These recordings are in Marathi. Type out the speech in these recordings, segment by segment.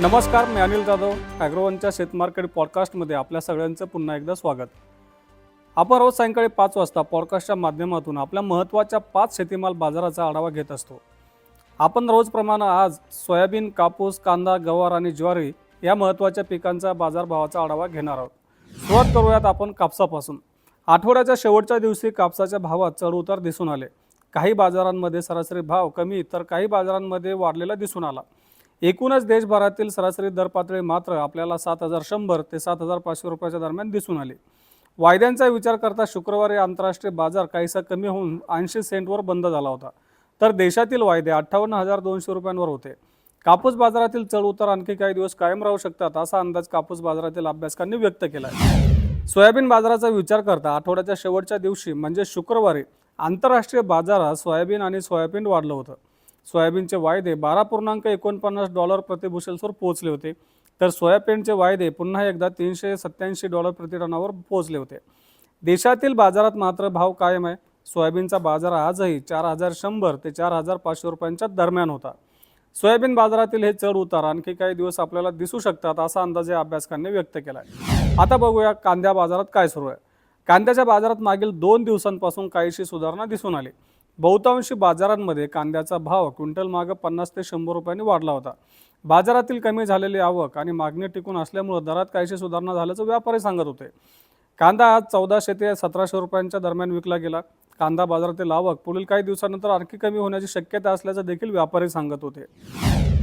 नमस्कार मी अनिल जाधव ॲग्रोवनच्या शेतमार्केट पॉडकास्टमध्ये आपल्या सगळ्यांचं पुन्हा एकदा स्वागत. आपण रोज सायंकाळी पाच वाजता पॉडकास्टच्या माध्यमातून आपल्या महत्त्वाच्या पाच शेतीमाल बाजाराचा आढावा घेत असतो. आपण रोजप्रमाणे आज सोयाबीन कापूस कांदा गवार आणि ज्वारी या महत्त्वाच्या पिकांचा बाजारभावाचा आढावा घेणार आहोत. सुरुवात करूयात आपण कापसापासून. आठवड्याच्या शेवटच्या दिवशी कापसाच्या भावात चढउतार दिसून आले. काही बाजारांमध्ये सरासरी भाव कमी तर काही बाजारांमध्ये वाढलेला दिसून आला. एकूणच देशभरातील सरासरी दर पातळी मात्र आपल्याला सात हजार शंभर ते सात हजार पाचशे रुपयाच्या दरम्यान दिसून आली. वायद्यांचा विचार करता शुक्रवारी आंतरराष्ट्रीय बाजार काहीसा कमी होऊन ऐंशी सेंटवर बंद झाला होता. तर देशातील वायदे अठ्ठावन्न हजार दोनशे रुपयांवर होते. कापूस बाजारातील चढ उतार आणखी काही दिवस कायम राहू शकतात असा अंदाज कापूस बाजारातील अभ्यासकांनी व्यक्त केला आहे. सोयाबीन बाजाराचा विचार करता आठवड्याच्या शेवटच्या दिवशी म्हणजे शुक्रवारी आंतरराष्ट्रीय बाजारात सोयाबीन आणि सोयाबीन वाढलं होतं. सोयाबीनचे वायदे बारा पूर्णांक एकोणपन्नास डॉलर प्रतिभूषेल्सवर पोहोचले होते. तर सोयाबीनचे वायदे पुन्हा एकदा तीनशे सत्याऐंशी डॉलर प्रतिटनावर पोहोचले होते. देशातील बाजारात मात्र भाव कायम आहे. सोयाबीनचा बाजार आजही चार हजार शंभर ते चार हजार पाचशे रुपयांच्या दरम्यान होता. सोयाबीन बाजारातील हे चढ उतार आणखी काही दिवस आपल्याला दिसू शकतात असा अंदाज या अभ्यासकांनी व्यक्त केला आहे आता बघूया कांद्या बाजारात काय सुरू आहे. कांद्याच्या बाजारात मागील दोन दिवसांपासून काहीशी सुधारणा दिसून आली. बहुतांशी बाजारांमध्ये कांद्याचा भाव क्विंटल मागं पन्नास ते शंभर रुपयांनी वाढला होता. बाजारातील कमी झालेली आवक आणि मागणी टिकून असल्यामुळे दरात काहीशी सुधारणा झाल्याचं व्यापारी सांगत होते. कांदा आज चौदाशे ते सतराशे रुपयांच्या दरम्यान विकला गेला. कांदा बाजारातील आवक पुढील काही दिवसानंतर आणखी कमी होण्याची शक्यता असल्याचं देखील व्यापारी सांगत होते.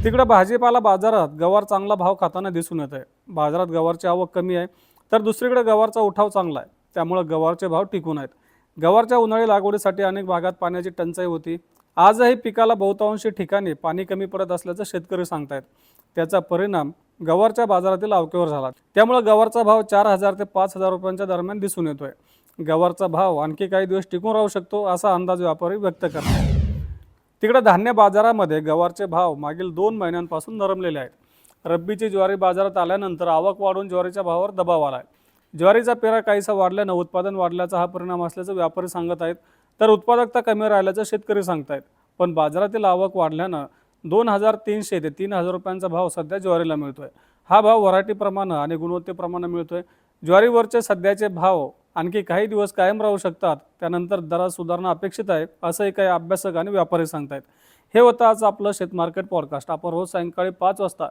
तिकडे भाजीपाला बाजारात गवार चांगला भाव खाताना दिसून येत आहे बाजारात गवारची आवक कमी आहे तर दुसरीकडे गवारचा उठाव चांगला आहे. त्यामुळे गवारचे भाव टिकून आहेत. गवारच्या उन्हाळी लागवडीसाठी अनेक भागात पाण्याची टंचाई होती. आजही पिकाला बहुतांशी ठिकाणी पाणी कमी पडत असल्याचं शेतकरी सांगतायत. त्याचा परिणाम गवारच्या बाजारातील अवकेवर झाला. त्यामुळे गवारचा भाव चार हजार ते पाच हजार रुपयांच्या दरम्यान दिसून येतोय. गवारचा भाव आणखी काही दिवस टिकून राहू शकतो असा अंदाज व्यापारी व्यक्त करतात. तिकडे धान्य बाजारामध्ये गवारचे भाव मागील दोन महिन्यांपासून नरमलेले आहेत. रब्बीची ज्वारी बाजारात आल्यानंतर आवक वाढून ज्वारीच्या भावावर दबाव आला आहे ज्वारीचा पेरा काहीसा वाढल्यानं उत्पादन वाढल्याचा हा परिणाम असल्याचं व्यापारी सांगत आहेत. तर उत्पादकता कमी राहिल्याचं शेतकरी सांगतायत पण बाजारातील आवक वाढल्यानं दोन हजार तीनशे ते तीन हजार रुपयांचा भाव सध्या ज्वारीला मिळतोय. हा भाव व्हरायटीप्रमाणे आणि गुणवत्तेप्रमाणे मिळतोय. ज्वारीवरचे सध्याचे भाव आणखी काही दिवस कायम राहू शकतात. त्यानंतर दरात सुधारणा अपेक्षित आहे असंही काही अभ्यासक आणि व्यापारी सांगतायत. हे होतं आज आपलं शेतमार्केट पॉडकास्ट. आपण रोज सायंकाळी पाच वाजता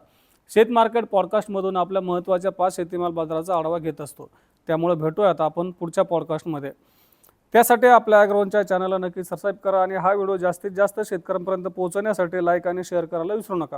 शेत मार्केट पॉडकास्टमधून आपल्या महत्त्वाच्या पाच शेतीमाल बाजाराचा आढावा घेत असतो. त्यामुळे भेटूयात आपण पुढच्या पॉडकास्टमध्ये त्यासाठी आपल्या ॲग्रोनच्या चॅनलला नक्की सबस्क्राईब करा आणि हा व्हिडिओ जास्तीत जास्त शेतकऱ्यांपर्यंत पोहोचवण्यासाठी लाईक आणि शेअर करायला विसरू नका.